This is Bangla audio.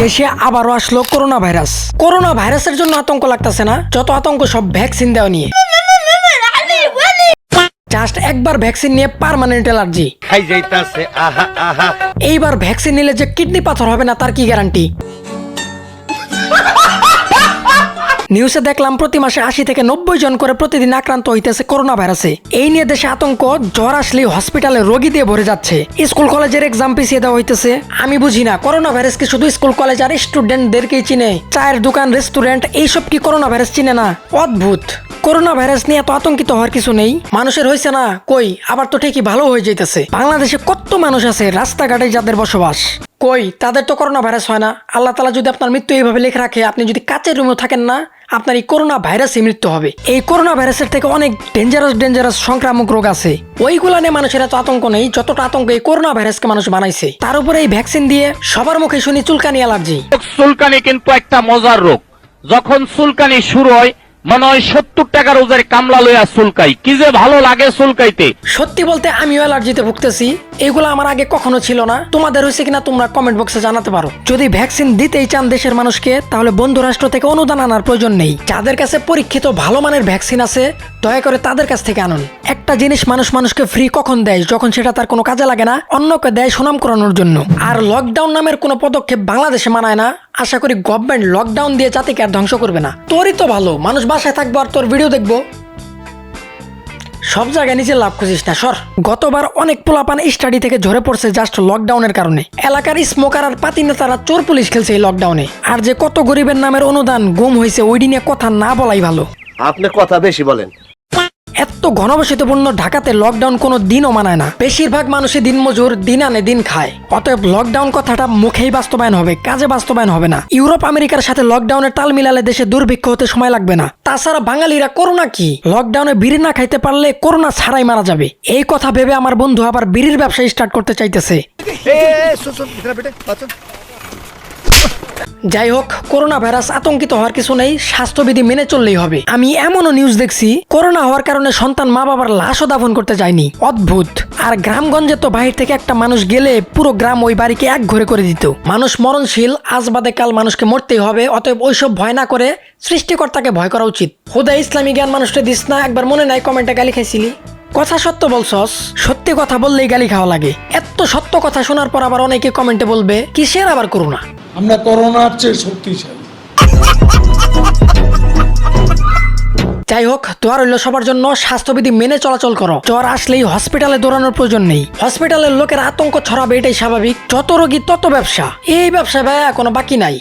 দেশে আবারও আসলো করোনা ভাইরাস করোনা ভাইরাসের জন্য আতঙ্ক লাগতেছে না? যত আতঙ্ক সব ভ্যাকসিন দেওয়া নিয়ে। জাস্ট একবার ভ্যাকসিন নিয়ে পার্মানেন্ট অ্যালার্জি খাই যাইতাছে আহা আহা। এইবার ভ্যাকসিন নিলে যে কিডনি পাথর হবে না তার কি গ্যারান্টি নিউজে দেখলাম প্রতি মাসে আশি থেকে নব্বই জন করে প্রতিদিন আক্রান্ত হইতেছে করোনা ভাইরাসে এই নিয়ে দেশে আতঙ্ক, জ্বর আসলেই হসপিটালে রোগী দিয়ে ভরে যাচ্ছে। স্কুল কলেজের এক্সাম পিছিয়ে দেওয়া হইতেছে। আমি বুঝি না করোনা ভাইরাস কি শুধু স্কুল কলেজ আর স্টুডেন্টদেরকেই চিনে? চায়ের দোকান রেস্টুরেন্ট এইসব কি করোনা ভাইরাস চিনে না? অদ্ভুত! করোনা ভাইরাস নিয়ে এত আতঙ্কিত হওয়ার কিছু নেই। মানুষের হয়েছে না, কই, আবার তো ঠিকই ভালো হয়ে যাইতেছে। বাংলাদেশে কত মানুষ আছে রাস্তাঘাটে যাদের বসবাস? কই, তাদের তো করোনা ভাইরাস হয় না। আল্লাহ তালা যদি আপনার মৃত্যু এইভাবে লিখে রাখে, আপনি যদি কাচের রুমেও থাকেন না আপনার এই করোনা ভাইরাসে মৃত্যু হবে। এই করোনা ভাইরাসের থেকে অনেক ডেঞ্জারাস ডেঞ্জারাস সংক্রামক রোগ আছে। ওইগুলা নিয়ে মানুষের এত আতঙ্ক নেই, যতটা আতঙ্ক এই করোনা ভাইরাসকে মানুষ বানাইছে। তার উপরে এই ভ্যাকসিন দিয়ে সবার মুখে শুনি চুলকানি অ্যালার্জি চুলকানি কিন্তু একটা মজার রোগ। যখন চুলকানি শুরু হয় মনে হয় সত্তর টাকার ওজের কামলা লইয়া চুলকাই। কি যে ভালো লাগে চুলকাইতে। সত্যি বলতে আমিও অ্যালার্জিতে ভুগতেছি। এগুলো আমার আগে কখনো ছিল না। তোমাদের হয়েছে কিনা তোমরা কমেন্ট বক্সে জানাতে পারো। যদি ভ্যাকসিন দিতেই চান দেশের মানুষকে, তাহলে বন্ধু রাষ্ট্র থেকে অনুদান আনার প্রয়োজন নেই। যাদের কাছে পরীক্ষিত ভালো মানের ভ্যাকসিন আছে, দয়া করে তাদের কাছ থেকে আনুন। একটা জিনিস মানুষ মানুষকে ফ্রি কখন দেয়, যখন সেটা তার কোনো কাজে লাগে না? অন্যকে দেয় সুনাম করানোর জন্য। আর লকডাউন নামের কোনো পদক্ষেপ বাংলাদেশে মানায় না। আশা করি গভর্নমেন্ট লকডাউন দিয়ে জাতিকে আর ধ্বংস করবে না। তোরই তো ভালো, মানুষ বাসায় থাকব আর তোর ভিডিও দেখব। সব জায়গায় নিজে লাভ খুঁজিস না, সর। গতবার অনেক পোলাপান স্টাডি থেকে ঝরে পড়ছে জাস্ট লকডাউনের কারণে। এলাকার স্মোকার আর পাতি নেতারা চোর পুলিশ খেলছে এই লকডাউনে আর যে কত গরিবের নামের অনুদান, গুম হয়েছে ওই দিনে কথা না বলাই ভালো। আপনি কথা বেশি বলেন। এত ঘনবসতিপূর্ণ ঢাকাতে লকডাউন কোনো দিনও মানায় না। বেশিরভাগ মানুষই দিনমজুর, দিন আনে, দিন খায়। অতএব লকডাউন কথাটা মুখেই বাস্তবায়ন হবে, কাজে বাস্তবায়ন হবে না। ইউরোপ, আমেরিকার সাথে লকডাউনের তাল মিলালে দেশে দুর্ভিক্ষ হতে সময় লাগবে না। তাছাড়া বাঙালিরা করোনা কি? লকডাউনে বিড়ি না খাইতে পারলে করোনা ছাড়াই মারা যাবে। এই কথা ভেবে আমার বন্ধু আবার বিড়ির ব্যবসা স্টার্ট করতে চাইতেছে। যাই হোক করোনা ভাইরাস আতঙ্কিত হওয়ার কিছু নেই, স্বাস্থ্যবিধি মেনে চললেই হবে। আমি এমনও নিউজ দেখছি, করোনা হওয়ার কারণে সন্তান মা বাবার লাশও দাফন করতে যায়নি। অদ্ভুত। আর গ্রামগঞ্জে তো বাহির থেকে একটা মানুষ গেলে পুরো গ্রাম ওই বাড়িকে এক ঘরে করে দিত। মানুষ মরণশীল, আজ বাদে কাল মানুষকে মরতেই হবে, অতএব ওইসব ভয় না করে সৃষ্টিকর্তাকে ভয় করা উচিত। হুদা ইসলামী জ্ঞান মানুষটা দিস না, একবার মনে নাই কমেন্টে গালি খাইছিলি। কথা সত্য বলছস, সত্যি কথা বললেই গালি খাওয়া লাগে। এত সত্য কথা শোনার পর আবার অনেকে কমেন্টে বলবে, কিসের আবার করোনা আমরা করোনার চেয়ে শক্তিশালী। যাই হোক তোমার হইল সবার জন্য স্বাস্থ্যবিধি মেনে চলাচল করো। জ্বর আসলেই হসপিটালে দৌড়ানোর প্রয়োজন নেই। হসপিটালের লোকের আতঙ্ক ছড়াবে এটাই স্বাভাবিক। যত রোগী তত ব্যবসা। এই ব্যবসা ভাই কোনো বাকি নাই।